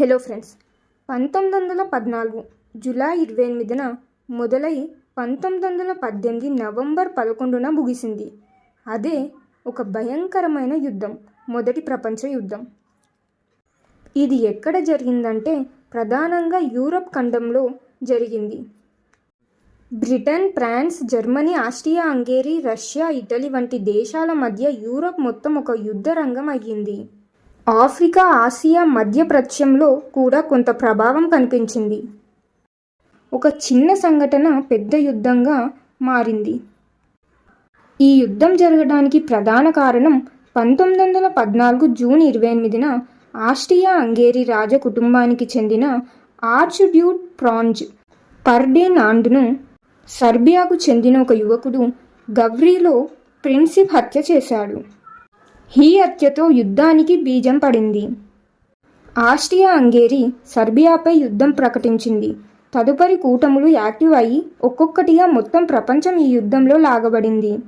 Hello friends పంతొమ్మిది వందల పద్నాలుగు జూలై ఇరవై ఎనిమిదిన మొదలై పంతొమ్మిది వందల పద్దెనిమిది నవంబర్ పదకొండున ముగిసింది. అదే ఒక భయంకరమైన యుద్ధం మొదటి ప్రపంచ యుద్ధం. ఇది ఎక్కడ జరిగిందంటే ప్రధానంగా యూరప్ ఖండంలో జరిగింది. Britain France Germany Austria Hungary Russia Italy వంటి దేశాల మధ్య యూరప్ మొత్తం ఒక యుద్ధ రంగం అయ్యింది. ఆఫ్రికా ఆసియా మధ్యప్రచ్యంలో కూడా కొంత ప్రభావం కనిపించింది. ఒక చిన్న సంఘటన పెద్ద యుద్ధంగా మారింది. ఈ యుద్ధం జరగడానికి ప్రధాన కారణం పంతొమ్మిది వందల పద్నాలుగు జూన్ ఇరవై ఎనిమిదిన ఆస్ట్రియా అంగేరి రాజ కుటుంబానికి చెందిన ఆర్చ్డ్యూట్ ప్రాంజ్ ప్రాంజ్ పర్డేనాండ్ను సర్బియాకు చెందిన ఒక యువకుడు గవ్రీలో ప్రిన్సిప్ హత్య చేశాడు. ఈ హత్యతో యుద్ధానికి బీజం పడింది. ఆస్ట్రియా హంగేరీ సర్బియాపై యుద్ధం ప్రకటించింది. తదుపరి కూటములు యాక్టివ్ అయి ఒక్కొక్కటిగా మొత్తం ప్రపంచం ఈ యుద్ధంలో లాగబడింది.